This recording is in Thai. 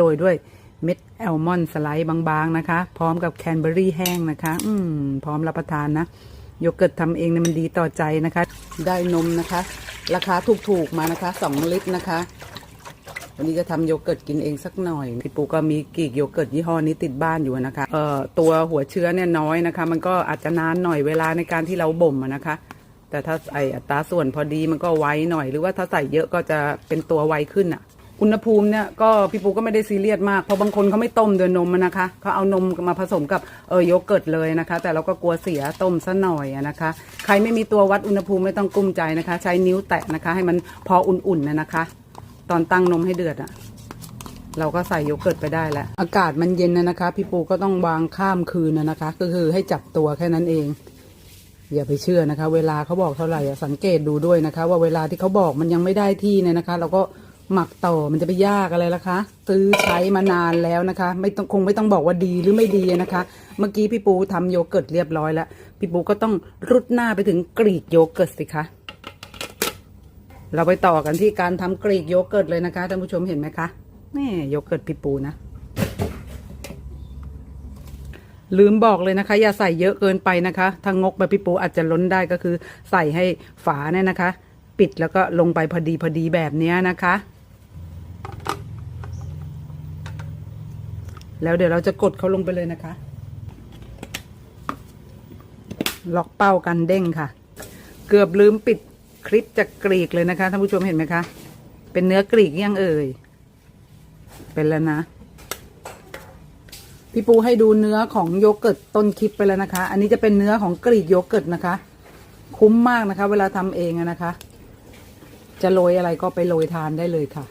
โรยด้วยเม็ดแอลมอนสไลด์บางๆนะคะ พร้อมกับแคนเบอรี่แห้งนะคะ อืมพร้อมรับประทานนะโยเกิร์ตทำเองเนี่ยมันดีต่อใจนะคะ ได้นมนะคะ ราคาถูกๆมานะคะ2ลิตรนะคะ วันนี้จะทำโยเกิร์ตกินเองสักหน่อยพี่ปูก็มีกีกโยเกิร์ตยี่ห้อนี้ติดบ้านอยู่นะคะเอ่อตัวหัวเชื้อเนี่ยน้อยนะคะ มันก็อาจจะนานหน่อยเวลาในการที่เราบ่มนะคะ แต่ถ้าใส่อัตราส่วนพอดีมันก็ไวหน่อย หรือว่าถ้าใส่เยอะก็จะเป็นตัวไวขึ้นอะ อุณหภูมิเนี่ยก็พี่ปูก็ไม่ได้ซีเรียสมาก เพราะบางคนเขาไม่ต้มโดยนมนะคะเขาเอานมมาผสมกับเออโยเกิร์ตเลยนะคะ แต่เราก็กลัวเสียต้มซะหน่อยนะคะ ใครไม่มีตัววัดอุณหภูมิไม่ต้องกุ้มใจนะคะ ใช้นิ้วแตะนะคะ ให้มันพออุ่นๆนะนะคะ ตอนตั้งนมให้เดือดอะเราก็ใส่โยเกิร์ตไปได้แล้ว อากาศมันเย็นนะนะคะ พี่ปูก็ต้องวางข้ามคืนนะนะคะ ก็คือให้จับตัวแค่นั้นเอง อย่าไปเชื่อนะคะ เวลาเขาบอกเท่าไหร่อะสังเกตดูด้วยนะคะ ว่าเวลาที่เขาบอกมันยังไม่ได้ที่เนี่ยนะคะ เราก็ หมักต่อมันจะไปยากอะไรล่ะคะ ซื้อใช้มานานแล้วนะคะ ไม่ต้องคงไม่ต้องบอกว่าดีหรือไม่ดีนะคะ เมื่อกี้พี่ปูทำโยเกิร์ตเรียบร้อยแล้ว พี่ปูก็ต้องรุดหน้าไปถึงกรีกโยเกิร์ตสิคะ เราไปต่อกันที่การทำกรีกโยเกิร์ตเลยนะคะท่านผู้ชมเห็นไหมคะนี่โยเกิร์ตพี่ปูนะ ลืมบอกเลยนะคะ อย่าใส่เยอะเกินไปนะคะถ้างกแบบพี่ปูอาจจะล้นได้ก็คือ ใส่ให้ฝาเนี่ยนะคะปิดแล้วก็ลงไปพอดีพอดีแบบนี้นะคะ แล้วเดี๋ยวเราจะกดเขาลงไปเลยนะคะ ล็อกเป้ากันเด้งค่ะ เกือบลืมปิดคลิปจากกรีกเลยนะคะท่านผู้ชมเห็นไหมคะ เป็นเนื้อกรีกยังเอ่ย เป็นแล้วนะ พี่ปูให้ดูเนื้อของโยเกิร์ตต้นคลิปไปแล้วนะคะ อันนี้จะเป็นเนื้อของกรีกโยเกิร์ตนะคะ คุ้มมากนะคะ เวลาทำเองนะคะ จะโรยอะไรก็ไปโรยทานได้เลยค่ะ